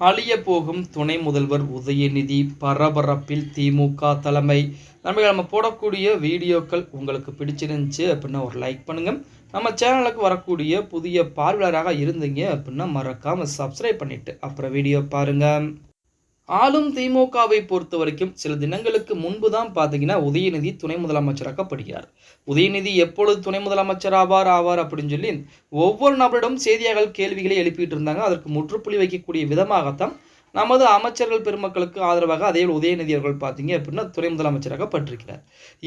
அழிய போகும் துணை முதல்வர் உதயநிதி பரபரப்பில் திமுக தலைமை. நம்ம நம்ம போடக்கூடிய வீடியோக்கள் உங்களுக்கு பிடிச்சிருந்துச்சு அப்படின்னா ஒரு லைக் பண்ணுங்கள் நம்ம சேனலுக்கு வரக்கூடிய புதிய பார்வையாளராக இருந்தீங்க அப்படின்னா மறக்காமல் சப்ஸ்கிரைப் பண்ணிவிட்டு அப்புறம் வீடியோ பாருங்கள் ஆளும் திமுகவை பொறுத்த வரைக்கும் சில தினங்களுக்கு முன்பு தான் பார்த்தீங்கன்னா உதயநிதி துணை முதலமைச்சராக்கப்படுகிறார். உதயநிதி எப்பொழுது துணை முதலமைச்சர் ஆவார் ஆவார் அப்படின்னு சொல்லி ஒவ்வொரு நபரிடம் செய்தியாளர்கள் கேள்விகளை எழுப்பிட்டு இருந்தாங்க. அதற்கு முற்றுப்புள்ளி வைக்கக்கூடிய விதமாகத்தான் நமது அமைச்சர்கள் பெருமக்களுக்கு ஆதரவாக அதே உதயநிதி அவர்கள் பார்த்தீங்க அப்படின்னா துணை முதலமைச்சராக பட்டிருக்கிறார்.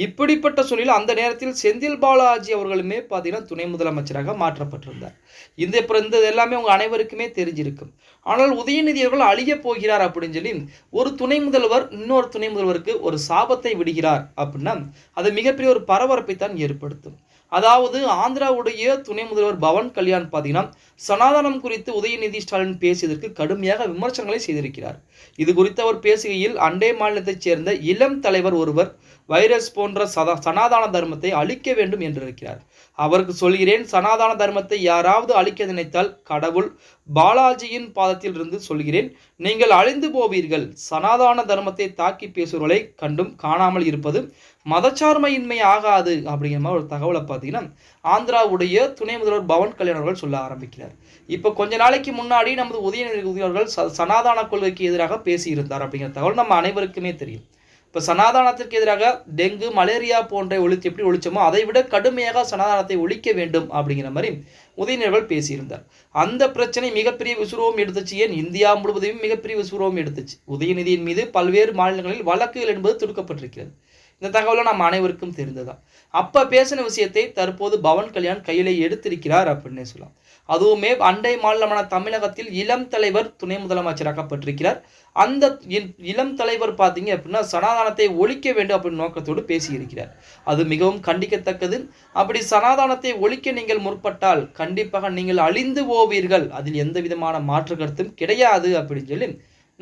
இப்படிப்பட்ட சூழலில் அந்த நேரத்தில் செந்தில் பாலாஜி அவர்களுமே பார்த்தீங்கன்னா துணை முதலமைச்சராக மாற்றப்பட்டிருந்தார். இந்த இப்போ இந்த எல்லாமே உங்கள் அனைவருக்குமே தெரிஞ்சிருக்கும். ஆனால் உதயநிதி அவர்கள் அழிய போகிறார் அப்படின்னு சொல்லி ஒரு துணை முதல்வர் இன்னொரு துணை முதல்வருக்கு ஒரு சாபத்தை விடுகிறார் அப்படின்னா அது மிகப்பெரிய ஒரு பரபரப்பை தான் ஏற்படுத்தும். அதாவது ஆந்திராவுடைய துணை முதல்வர் பவன் கல்யாண் பார்த்தீங்கன்னா சனாதனம் குறித்து உதயநிதி ஸ்டாலின் பேசியதற்கு கடுமையாக விமர்சனங்களை செய்திருக்கிறார். இது குறித்து அவர் பேசுகையில் அண்டை மாநிலத்தைச் சேர்ந்த இளம் தலைவர் ஒருவர் வைரஸ் போன்ற சதா சனாதன தர்மத்தை அழிக்க வேண்டும் என்றிருக்கிறார். அவருக்கு சொல்கிறேன் சனாதன தர்மத்தை யாராவது அழிக்க நினைத்தால் கடவுள் பாலாஜியின் பாதத்தில் இருந்து சொல்கிறேன் நீங்கள் அழிந்து போவீர்கள். சனாதன தர்மத்தை தாக்கி பேசுபவர்களை கண்டும் காணாமல் இருப்பது மதச்சார்மையின்மை ஆகாது. அப்படிங்கிற மாதிரி ஒரு தகவலை பார்த்தீங்கன்னா ஆந்திராவுடைய துணை முதல்வர் பவன் கல்யாண் அவர்கள் சொல்ல ஆரம்பிக்கிறார். இப்போ கொஞ்ச நாளைக்கு முன்னாடி நமது உதயநிதி அவர்கள் ச- கொள்கைக்கு எதிராக பேசியிருந்தார் அப்படிங்கிற தகவல் நம்ம அனைவருக்குமே தெரியும். இப்போ சனாதானத்திற்கு எதிராக டெங்கு மலேரியா போன்ற ஒழித்து எப்படி ஒழிச்சோமோ அதை விட கடுமையாக சனாதானத்தை ஒழிக்க வேண்டும் அப்படிங்கிற மாதிரி உதயநிதிகள் பேசியிருந்தார். அந்த பிரச்சனை மிகப்பெரிய விசுரூபம் எடுத்துச்சு. ஏன்? இந்தியா முழுவதையும் மிகப்பெரிய விசுரூபம் எடுத்துச்சு. உதயநிதியின் மீது பல்வேறு மாநிலங்களில் வழக்குகள் என்பது தொடுக்கப்பட்டிருக்கிறது. இந்த தகவலும் நம்ம அனைவருக்கும் தெரிந்ததுதான் அப்போ பேசின விஷயத்தை தற்போது பவன் கல்யாண் கையில எடுத்திருக்கிறார் அப்படின்னு சொல்லலாம். அதுவுமே அண்டை மாநிலமான தமிழகத்தில் இளம் தலைவர் துணை முதலமைச்சராக்கப்பட்டிருக்கிறார் அந்த இளம் தலைவர் பார்த்தீங்க அப்படின்னா சனாதானத்தை ஒழிக்க வேண்டும் அப்படின்னு நோக்கத்தோடு பேசியிருக்கிறார். அது மிகவும் கண்டிக்கத்தக்கது. அப்படி சனாதானத்தை ஒழிக்க நீங்கள் முற்பட்டால் கண்டிப்பாக நீங்கள் அழிந்து போவீர்கள். அதில் எந்த விதமான மாற்று கருத்தும் கிடையாது அப்படின்னு சொல்லி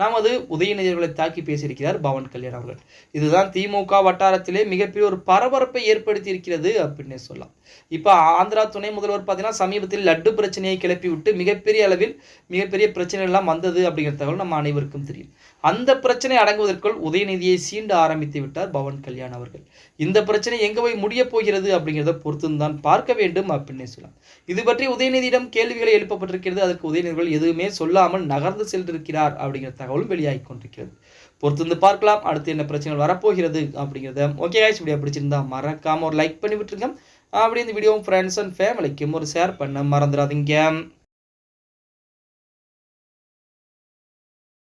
நமது உதயநிதிகளை தாக்கி பேசியிருக்கிறார் பவன் கல்யாண் அவர்கள். இதுதான் திமுக வட்டாரத்திலே மிகப்பெரிய ஒரு பரபரப்பை ஏற்படுத்தி இருக்கிறது அப்படின்னு சொல்லலாம். இப்போ ஆந்திரா துணை முதல்வர் பார்த்தீங்கன்னா சமீபத்தில் லட்டு பிரச்சனையை கிளப்பி விட்டு மிகப்பெரிய அளவில் மிகப்பெரிய பிரச்சனை எல்லாம் வந்தது அப்படிங்கிற தகவல் நம்ம அனைவருக்கும் தெரியும். அந்த பிரச்சனை அடங்குவதற்குள் உதயநிதியை சீண்ட ஆரம்பித்து விட்டார் பவன் கல்யாண் அவர்கள். இந்த பிரச்சனை எங்கே போய் முடிய போகிறது அப்படிங்கிறத பொறுத்துந்தான் பார்க்க வேண்டும் அப்படின்னு சொல்லலாம் இது பற்றி உதயநிதியிடம் கேள்விகளை எழுப்பப்பட்டிருக்கிறது. அதற்கு உதயநிதிகள் எதுவுமே சொல்லாமல் நகர்ந்து சென்றிருக்கிறார் அப்படிங்கிற தகவலும் வெளியாகி கொண்டிருக்கிறது. பொறுத்து வந்து பார்க்கலாம். அடுத்து என்ன பிரச்சனைகள் வரப்போகிறது அப்படிங்கிறத. ஓகே ஆயிடுச்சு வீடியோ பிடிச்சிருந்தா மறக்காம ஒரு லைக் பண்ணி விட்டுருங்க. அப்படி இந்த வீடியோ ஃப்ரெண்ட்ஸ் அண்ட் ஃபேமிலிக்கும் ஒரு ஷேர் பண்ண மறந்துடாதீங்க.